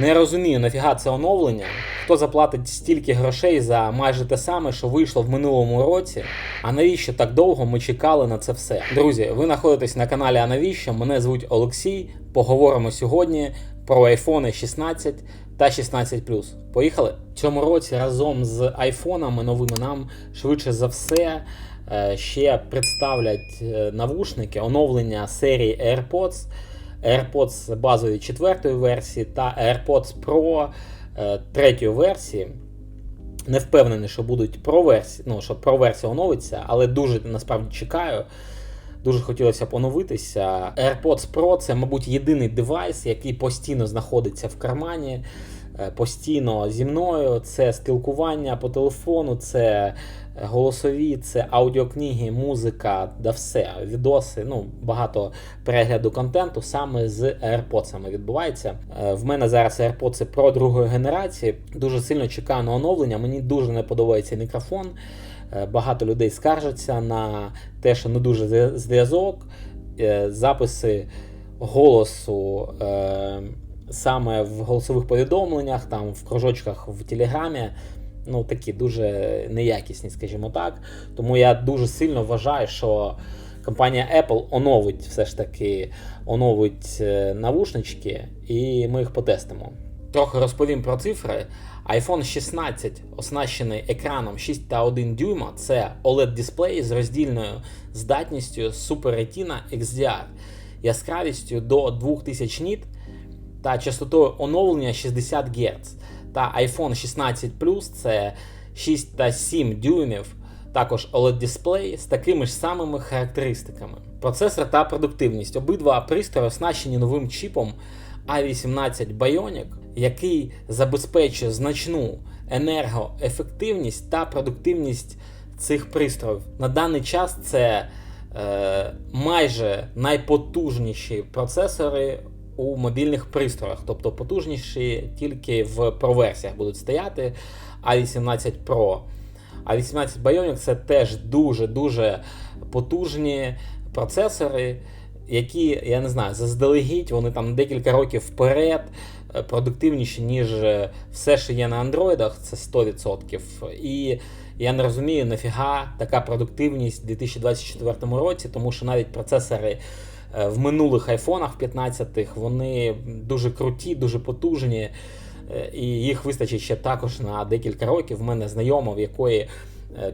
Не розумію, нафіга це оновлення. Хто заплатить стільки грошей за майже те саме, що вийшло в минулому році. А навіщо так довго ми чекали на це все? Друзі, ви знаходитесь на каналі А навіщо? Мене звуть Олексій. Поговоримо сьогодні про iPhone 16 та 16 Поїхали? В цьому році разом з айфонами новими нам швидше за все е, ще представлять е, навушники оновлення серії AirPods. AirPods базові четвертої версії та AirPods Pro е, третьої версії. Не впевнений, що будуть Pro версії, ну, що Pro версія оновиться, але дуже насправді чекаю. Дуже хотілося б оновитися. AirPods Pro це, мабуть, єдиний девайс, який постійно знаходиться в кармані, е, постійно зі мною. Це спілкування по телефону, це голосові, це аудіокниги, музика, да все, відоси. Ну, багато перегляду контенту саме з AirPods відбувається. Е, В мене зараз AirPods Pro другої генерації. Дуже сильно чекаю на оновлення. Мені дуже не подобається мікрофон. Е, Багато людей скаржаться на те, що не дуже зв'язок, Е, записи голосу саме в голосових повідомленнях, там в кружочках в Телеграмі. Ну, такі дуже неякісні, скажімо так. Тому я дуже сильно вважаю, що компанія Apple оновить все ж таки оновить е, навушнички, і ми їх потестимо. Трохи розповім про цифри. iPhone 16 оснащений екраном 6,1 дюйма. Це OLED дисплей з роздільною здатністю Super Retina XDR, яскравістю до 2000 ніт та частотою оновлення 60 Гц. Та iPhone 16 Plus це 6 та 7 дюймів, також OLED дисплей з такими ж самими характеристиками. Процесор та продуктивність. Обидва пристрої оснащені новим чіпом A18 Bionic, який забезпечує значну енергоефективність та продуктивність цих пристроїв. На даний час це е, майже найпотужніші процесори у мобільних пристроях, тобто потужніші тільки в Pro версіях будуть стояти A18 Pro. A18 Bionic це теж дуже-дуже потужні процесори, які, я не знаю, заздалегідь, вони там декілька років вперед е, продуктивніші, ніж е, все, що є на андроїдах, це 100%. І я не розумію, нафіга така продуктивність у 2024 році, тому що навіть процесори в минулих айфонах 15-х вони дуже круті, дуже потужні. Е, І їх вистачить ще також на декілька років. В мене знайома, в якої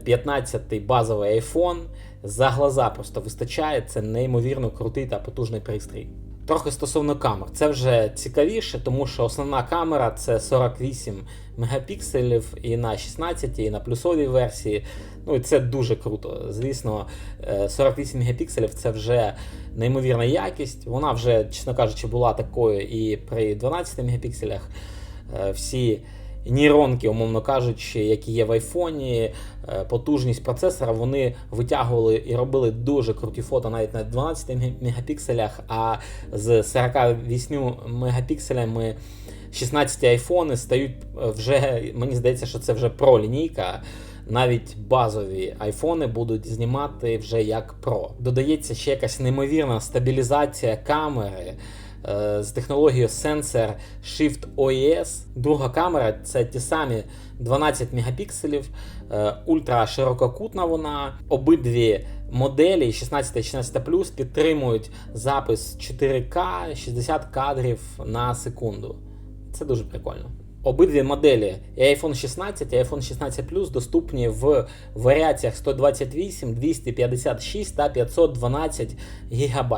15-й базовий айфон за глаза просто вистачає. Це неймовірно крутий та потужний пристрій. Трохи стосовно камер, це вже цікавіше, тому що основна камера це 48 мегапікселів і на 16, і на плюсовій версії. Ну і це дуже круто. Звісно, е, 48 мегапікселів це вже неймовірна якість. Вона вже, чесно кажучи, була такою і при 12 мегапікселях. Е, Всі нейронки, умовно кажучи, які є в айфоні, е, потужність процесора, вони витягували і робили дуже круті фото навіть на 12 мегапікселях, а з 48 мегапікселями 16 айфони стають е, вже, мені здається, що це вже про лінійка. Навіть базові айфони будуть знімати вже як Pro. Додається ще якась неймовірна стабілізація камери з технологією Sensor Shift OIS. Друга камера це ті самі 12 мегапікселів, е, ультра ширококутна вона. Обидві моделі 16 і 16 підтримують запис 4К 60 кадрів на секунду. Це дуже прикольно. Обидві моделі і iPhone 16 і iPhone 16 Plus доступні в варіаціях 128, 256 та 512 ГБ.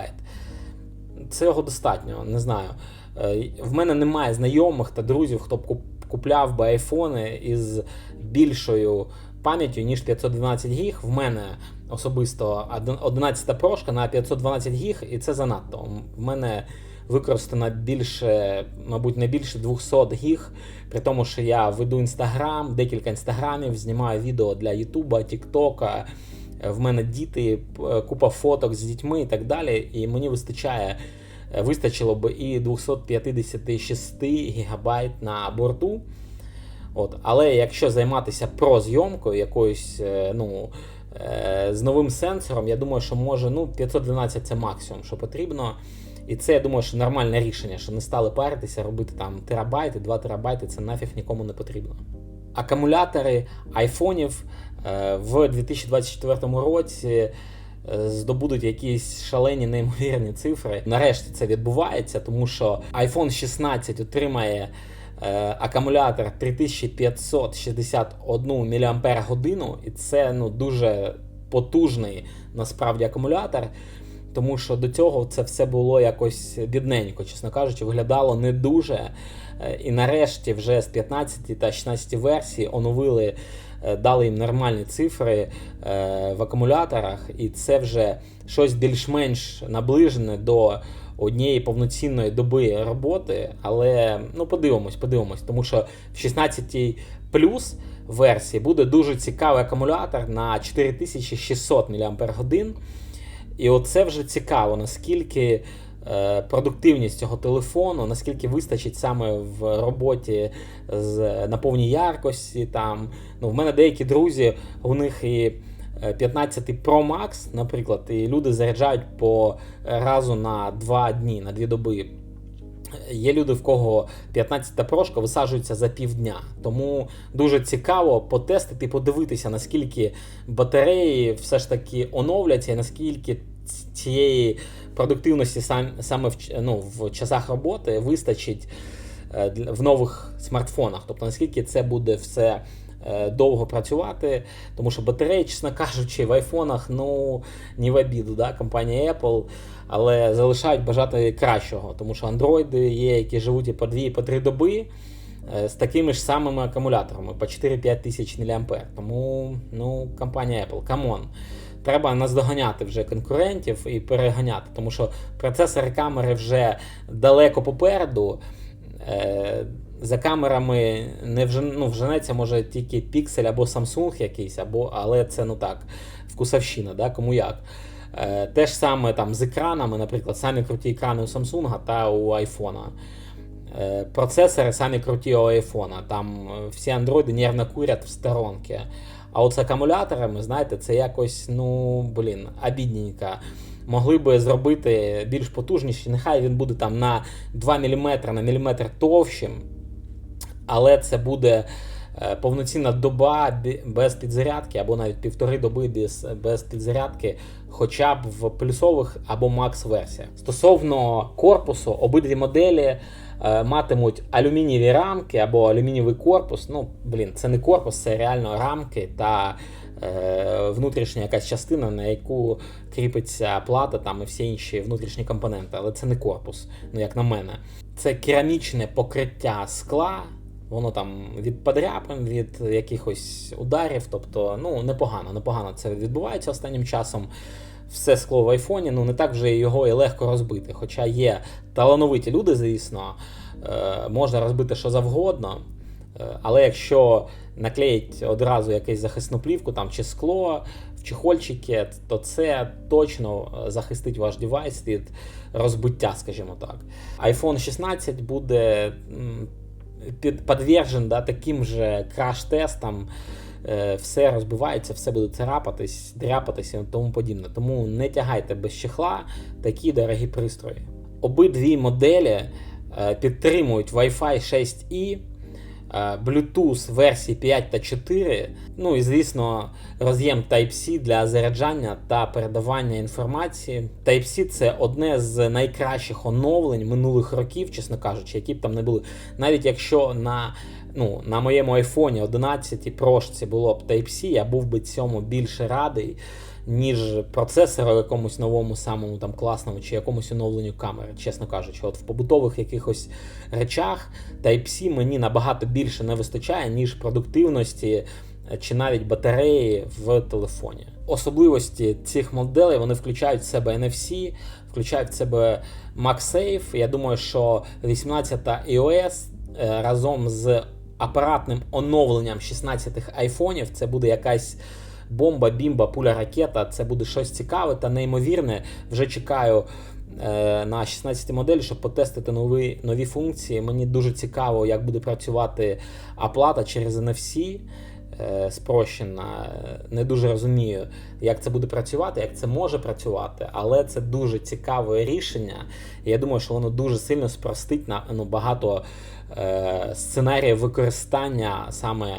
Цього достатньо, не знаю. Е, В мене немає знайомих та друзів, хто б купляв би айфони із більшою пам'яттю, ніж 512 гіг. В мене особисто один- 11 прошка на 512 гіг, і це занадто. В мене використано більше, мабуть, не більше 200 гіг, при тому, що я веду інстаграм, декілька інстаграмів, знімаю відео для Ютуба, Тіктока. Е, В мене діти, купа фоток з дітьми і так далі. І мені вистачає, е, вистачило б і 256 гігабайт на борту. От. Але якщо займатися прозйомкою якоюсь, е, ну, е, з новим сенсором, я думаю, що може ну, 512 це максимум, що потрібно. І це, я думаю, що нормальне рішення, що не стали паритися, робити там терабайти, 2 терабайти, це нафіг нікому не потрібно. Акумулятори айфонів е, в 2024 році е, здобудуть якісь шалені неймовірні цифри. Нарешті це відбувається, тому що iPhone 16 отримає е, акумулятор 3561 мАч, і це ну, дуже потужний насправді акумулятор. Тому що до цього це все було якось бідненько, чесно кажучи, виглядало не дуже. Е, І нарешті вже з 15 та 16 версій оновили, е, дали їм нормальні цифри е, в акумуляторах, і це вже щось більш-менш наближене до однієї повноцінної доби роботи. Але ну подивимось, подивимось, тому що в 16 плюс версії буде дуже цікавий акумулятор на 4600 мАч. І оце вже цікаво, наскільки е, продуктивність цього телефону, наскільки вистачить саме в роботі з на повній яркості. Там. Ну, в мене деякі друзі, у них і е, 15 Pro Max, наприклад, і люди заряджають по разу на 2 дні, на 2 доби. Є люди, в кого 15 прошка висаджується за півдня. Тому дуже цікаво потестити подивитися, наскільки батареї все ж таки оновляться, і наскільки цієї продуктивності сам, саме в, ну, в часах роботи вистачить е, в нових смартфонах. Тобто наскільки це буде все е, довго працювати, тому що батареї, чесно кажучи, в айфонах, ну, не в обіду, да, компанія Apple, але залишають бажати кращого, тому що андроїди є, які живуть і по 2, і по 3 доби. е, З такими ж самими акумуляторами по 4-5 тисяч мА. Тому ну, компанія Apple, камон. Треба наздоганяти вже конкурентів і переганяти, тому що процесори камери вже далеко попереду. Е, за камерами не вжен, ну, вженеться може тільки Pixel або Samsung якийсь, або, але це ну так, вкусовщина, да, кому як. Е, те ж саме там з екранами, наприклад, самі круті екрани у Samsung та у iPhone. Е, Процесори самі круті у iPhone. Там е, всі андроїди нервно курять в сторонки. А от з акумуляторами, знаєте, це якось, ну, блін, обідненько. Могли би зробити більш потужніший, нехай він буде там на 2 мм на міліметр товщим, але це буде е, повноцінна доба без підзарядки, або навіть півтори доби без, без підзарядки, хоча б в плюсових або макс версіях. Стосовно корпусу, обидві моделі е, матимуть алюмінієві рамки або алюмінієвий корпус. Ну, блін, це не корпус, це реально рамки та е, внутрішня якась частина, на яку кріпиться плата там і всі інші внутрішні компоненти, але це не корпус, ну як на мене. Це керамічне покриття скла. Воно там від подряпин, від якихось ударів, тобто, ну, непогано, непогано це відбувається останнім часом. Все скло в айфоні, ну не так вже його і легко розбити. Хоча є талановиті люди, звісно, е, можна розбити що завгодно. Е, Але якщо наклеїть одразу якусь захисну плівку там, чи скло в чехольчики, то це точно е, захистить ваш девайс від розбиття, скажімо так. iPhone 16 буде м, під, подвержен да, таким же краш-тестам. Е, Все розбивається, все буде царапатись, дряпатися і тому подібне. Тому не тягайте без чехла такі дорогі пристрої. Обидві моделі е, підтримують Wi-Fi 6E, е, Bluetooth версії 5 та 4. Ну і звісно, роз'єм Type-C для заряджання та передавання інформації. Type-C це одне з найкращих оновлень минулих років, чесно кажучи, які б там не були. Навіть якщо на, ну, на моєму iPhone 11 прошці було б Type-C, я був би цьому більше радий. Ніж процесору якомусь новому, самому там класному чи якомусь оновленню камери, чесно кажучи, от в побутових якихось речах Type-C мені набагато більше не вистачає, ніж продуктивності е, чи навіть батареї в телефоні. Особливості цих моделей вони включають в себе NFC, включають в себе MagSafe. Я думаю, що 18-та iOS е, разом з апаратним оновленням 16-х айфонів це буде якась бомба, бімба, пуля ракета. Це буде щось цікаве та неймовірне. Вже чекаю е, на 16 моделі, щоб потестити нові, нові функції. Мені дуже цікаво, як буде працювати оплата через NFC. е, спрощена. Не дуже розумію, як це буде працювати, як це може працювати, але це дуже цікаве рішення. І я думаю, що воно дуже сильно спростить на ну, багато е, сценаріїв використання саме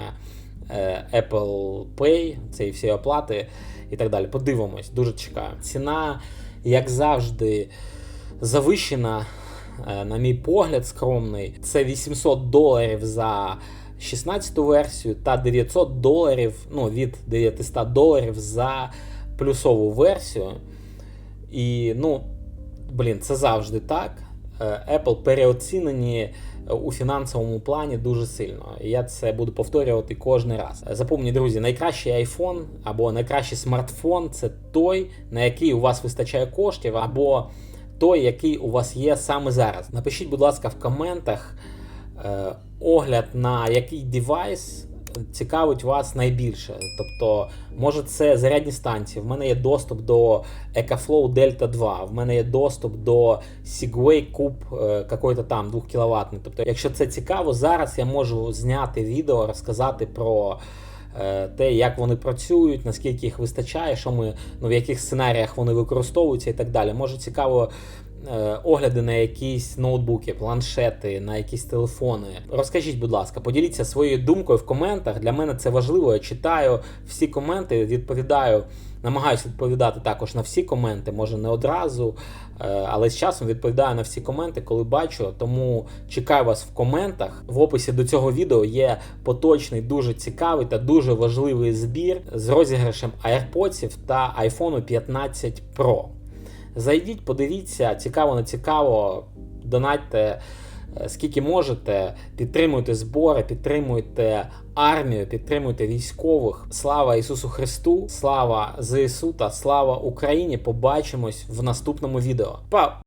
Apple Pay, цієї всі оплати і так далі. Подивимось, дуже чекаю. Ціна, як завжди, завищена, е, на мій погляд, скромний. Це 800 доларів за 16 версію та 900 доларів, ну, від 900 доларів за плюсову версію. І, ну, блін, це завжди так. Е, Apple переоцінені у фінансовому плані дуже сильно. Я це буду повторювати кожен раз. Запомніть, друзі, найкращий iPhone або найкращий смартфон це той, на який у вас вистачає коштів, або той, який у вас є саме зараз. Напишіть, будь ласка, в коментах е, огляд на який девайс цікавить вас найбільше. Тобто, може, це зарядні станції. В мене є доступ до EcoFlow Delta 2, в мене є доступ до Segway Cube е, какой-то там 2 кВт. Тобто, якщо це цікаво, зараз я можу зняти відео, розказати про. е, Те, як вони працюють, наскільки їх вистачає, що ми, ну, в яких сценаріях вони використовуються і так далі. Може цікаво огляди на якісь ноутбуки, планшети, на якісь телефони. Розкажіть, будь ласка, поділіться своєю думкою в коментах. Для мене це важливо. Я читаю всі коменти, відповідаю, намагаюся відповідати також на всі коменти, може не одразу, е, але з часом відповідаю на всі коменти, коли бачу. Тому чекаю вас в коментах. В описі до цього відео є поточний, дуже цікавий та дуже важливий збір з розіграшем AirPods та iPhone 15 Pro. Зайдіть, подивіться, цікаво, не цікаво, донатьте е, скільки можете, підтримуйте збори, підтримуйте армію, підтримуйте військових. Слава Ісусу Христу, слава ЗСУ та слава Україні! Побачимось в наступному відео. Па!